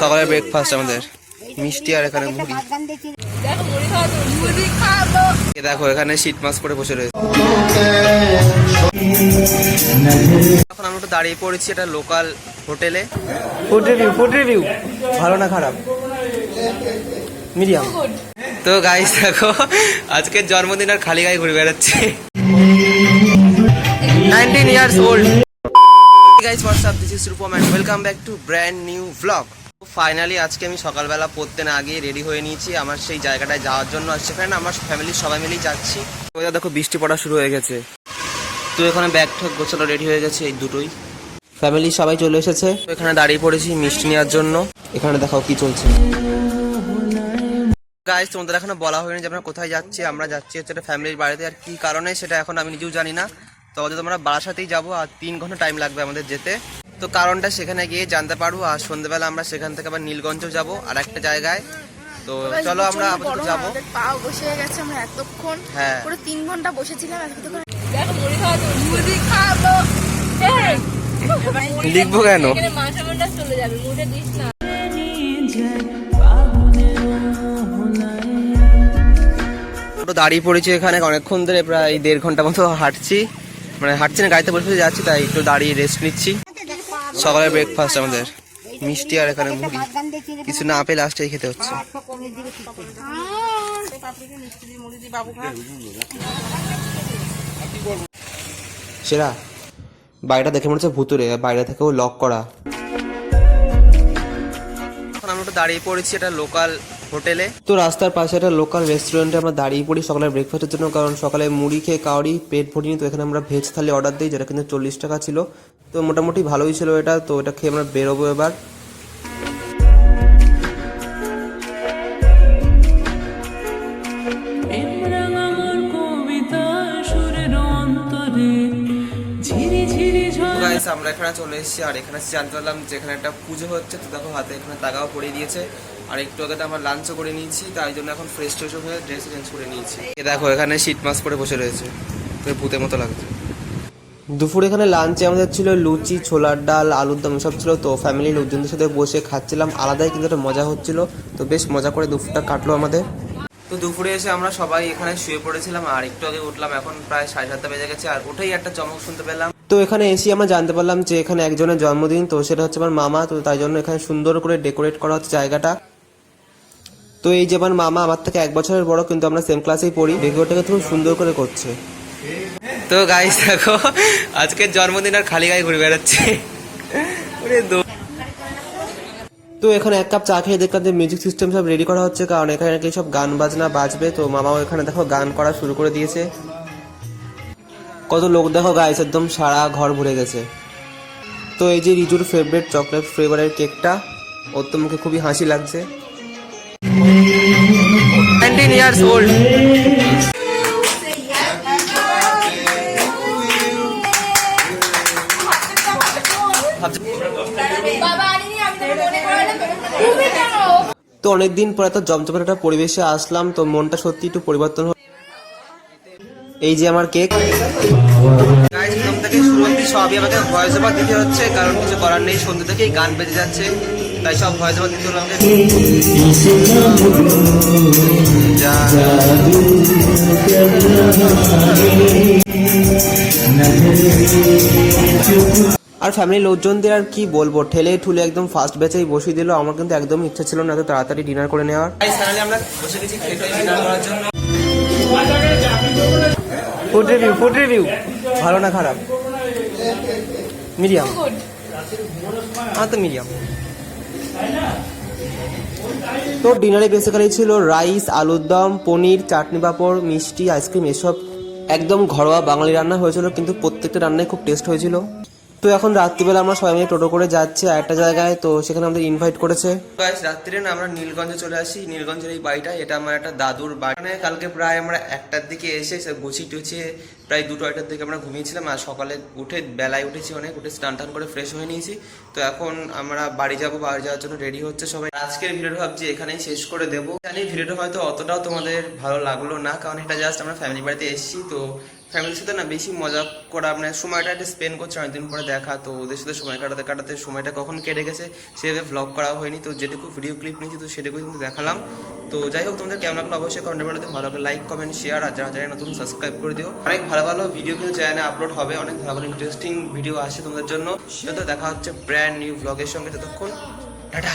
সকালের ব্রেকফাস্ট আমাদের। মিষ্টি আর এখানে মুড়ি দেখো এখানে শীত মাছ করে বসে রয়েছে। এখন আমরা একটু দাঁড়িয়ে পড়েছি এটা লোকাল হোটেলে ফুড রিভিউ ফুড রিভিউ ভালো না খারাপ? মিডিয়াম। তো গাইস দেখো আজকের জন্মদিন আর খালি গায়ে ঘুরে বেড়াচ্ছে। Nineteen years old guys WhatsApp this is Rupam and welcome back to brand new vlog finally আজকে আমি সকালবেলা পড়তে না গিয়ে রেডি হয়ে নিয়েছি। আমার সেই জায়গাটায় যাওয়ার জন্য আর সেখানে আমার ফ্যামিলির সবাই মিলেই যাচ্ছি। তো দেখো, বৃষ্টি পড়া শুরু হয়ে গেছে। তো এখানে ব্যাগ ঠ্যাগ গোছানো রেডি হয়ে গেছে এই দুটোই। ফ্যামিলি সবাই চলে এসেছে। তো এখানে দাঁড়িয়ে পড়েছি মিষ্টি নেওয়ার জন্য। এখানে দেখাও কি চলছে। গাইজ তোমাদের এখনও বলা হয়নি যে আমরা কোথায় যাচ্ছি, আমরা যাচ্ছি হচ্ছে ফ্যামিলির বাড়িতে। আর কি কারণে সেটা এখন আমি নিজেও জানি না। তো আমাদের তোমরা বারাসাতেই যাব আর তিন ঘণ্টা টাইম লাগবে আমাদের যেতে। তো কারণটা সেখানে গিয়ে জানতে পারব আর সন্ধ্যেবেলা আমরা সেখান থেকে আবার নীলগঞ্জ যাব আর একটা জায়গায়। তো চলো আমরা আপাতত যাব। বসে গেছে আমরা এতক্ষণ। হ্যাঁ। পুরো তিন ঘণ্টা বসেছিলাম এতক্ষণ দেখো মুড়ি খাওয়া মুড়ি খাব। লিখব কেন? এখানে মাথা মাথা চলে যাবে মুড়ে দিস না। দাঁড়িয়ে পড়েছি এখানে অনেকক্ষণ ধরে প্রায় দেড় ঘণ্টা মতো হাঁটছি। মানে হাঁটছি না, গাড়িতে বসে যাচ্ছি, তাই একটু দাঁড়িয়ে রেস্ট নিচ্ছি। সকালের ব্রেকফাস্ট আমাদের। মিষ্টি আর এখানে মুড়ি। কিছু না পেয়ে লাস্টেই খেতে হচ্ছে। সেরা। বাড়িটা দেখে মনে হচ্ছে ভুতুরে বাইরে থেকেও লক করা। আমরা একটু দাঁড়িয়ে পড়েছি এটা লোকাল হোটেলে। তো রাস্তার পাশে একটা লোকাল রেস্টুরেন্টে আমরা দাঁড়িয়ে পড়ি সকালের ব্রেকফাস্টের জন্য কারণ সকালে মুড়ি খেয়ে কাউরি পেট ভরিনি তো এখানে আমরা ভেজ থালি অর্ডার দিই যেটা কিন্তু চল্লিশ টাকা ছিল। তো মোটামুটি ভালোই ছিল এটা তো এটা খেয়ে আমরা বেরোবো এবার। আমার এখানে চলে এসেছি আর এখানে জানতে পারলাম যে এখানে একটা পুজো হচ্ছে। তো দেখো হাতে এখানে তাগাও পরিয়ে দিয়েছে। আর একটু আগে আমরা লাঞ্চও করে নিয়েছি তাই জন্য এখন ফ্রেশ ট্রেশ হয়ে ড্রেস চেঞ্জ করে নিয়েছি। এ দেখো এখানে শীত মাস্ক পরে বসে রয়েছে। তো ভূতের মতো লাগছে। দুপুরে এখানে লাঞ্চে আমাদের ছিল লুচি ছোলার ডাল আলুর দম সব ছিল। তো ফ্যামিলি লোকজনদের সাথে বসে খাচ্ছিলাম। আলাদাই কিন্তু একটা মজা হচ্ছিল। তো বেশ মজা করে দুপুরটা কাটলো আমাদের। তো দুপুরে এসে আমরা সবাই এখানে শুয়ে পড়েছিলাম আর একটু আগে উঠলাম। এখন প্রায় সাড়ে সাতটা বেজে গেছে। আর উঠেই একটা চমক শুনতে পেলাম। তো এখানে এসে আমরা জানতে পারলাম যে এখানে একজনের জন্মদিন। তো সেটা হচ্ছে আমার মামা। তো তাই জন্য এখানে সুন্দর করে ডেকোরেট করা হচ্ছে জায়গাটা। তো এই যে আমার মামা আমার থেকে এক বছরের বড়, কিন্তু আমরা সেম ক্লাসেই পড়ি। ডেকোরেটটাকে খুব সুন্দর করে করছে। তো গাইস দেখো, আজকের জন্মদিন আর খালি গায়ে ঘুরে বেড়াচ্ছে। তো এখানে এক কাপ চা খেয়ে দেখলাম যে মিউজিক সিস্টেম সব রেডি করা হচ্ছে, কারণ এখানে নাকি সব গান বাজনা বাজবে। তো মামাও এখানে দেখো গান করা শুরু করে দিয়েছে। কত লোক দেখো গাইস একদম সারা ঘর ভরে গেছে। তো এই যে রিজুর ফেভারিট চকলেট ফ্লেভারের কেকটা ওর তো মুখে খুবই হাসি লাগছে। নাইনটিন ইয়ার্স ওল্ড বাবা আনিনি আমি তোকে মনে করালাম তুমি কেন তো অনেকদিন পরে তো জমজমাট একটা পরিবেশে আসলাম তো মনটা সত্যি একটু পরিবর্তন হলো। এই যে আমার কেক। থেকে শুরু সবই আমাকে ভয়েস ওভার দিতে হচ্ছে কারণ কিছু করার নেই সন্ধ্যে থেকেই গান বেজে যাচ্ছে। তাই সব দিতে হলো আর ফ্যামিলির লোকজনদের আর কি বলব? ঠেলে ঠুলে একদম ফার্স্ট ব্যাচেই বসিয়ে দিল। আমার কিন্তু একদম ইচ্ছা ছিল না এত তাড়াতাড়ি ডিনার করে নেওয়ার। আমরা বসে গেছি খেতে ডিনার করার জন্য। ফুড রিভিউ ফুড রিভিউ ভালো না খারাপ? মিডিয়াম হ্যাঁ তো মিডিয়াম তো ডিনারে বেসিক্যালি ছিল রাইস আলুর দম, পনির, চাটনি পাঁপড়, মিষ্টি আইসক্রিম এসব একদম ঘরোয়া বাঙালি রান্না হয়েছিল, কিন্তু প্রত্যেকটা রান্নায় খুব টেস্ট হয়েছিল। তো এখন রাত্রিবেলা আমরা সবাই মিলে টোটো করে যাচ্ছি, আর একটা জায়গায় তো সেখানে আমাদের ইনভাইট করেছে। গাইস রাত্রিরে না আমরা নীলগঞ্জে চলে আসি। নীলগঞ্জের এই বাড়িটা, এটা আমার একটা দাদুর বাড়ি। মানে কালকে প্রায় আমরা একটার দিকে এসে সে গুছিয়ে টুছিয়ে প্রায় দুটো একটার দিকে আমরা ঘুমিয়েছিলাম। আর সকালে উঠে, বেলায় উঠেছি অনেক, উঠে স্নান টান করে ফ্রেশ হয়ে নিয়েছি। তো এখন আমরা বাড়ি যাব, বাড়ি যাওয়ার জন্য রেডি হচ্ছে সবাই। আজকের ভিডিওটা ভাবছি এখানেই শেষ করে দেবো। জানি ভিডিওটা হয়তো অতটাও তোমাদের ভালো লাগল না, কারণ এটা জাস্ট আমরা ফ্যামিলি বাড়িতে এসেছি, তো ফ্যামিলির সাথে না বেশি মজা করা মানে সময়টা একটা স্পেন্ড করছে অনেকদিন পরে দেখা তো ওদের সাথে সময় কাটাতে কাটাতে সময়টা কখন কেটে গেছে সেভাবে ভ্লগ করা হয়নি। তো যেটুকু ভিডিও ক্লিপ নিয়েছি তো সেটুকুই কিন্তু দেখালাম। তো যাই হোক তোমাদের কেমন লাগল অবশ্যই কমেন্ট করে ভালো লাগলে লাইক কমেন্ট শেয়ার আর যারা যারা নতুন সাবস্ক্রাইব করে দিও। অনেক ভালো ভালো ভিডিও কিন্তু চ্যানেলে আপলোড হবে। অনেক ভালো ভালো ইন্টারেস্টিং ভিডিও আসে তোমাদের জন্য। তো দেখা হচ্ছে ব্র্যান্ড নিউ ভ্লগের সঙ্গে। ততক্ষণ টাটা।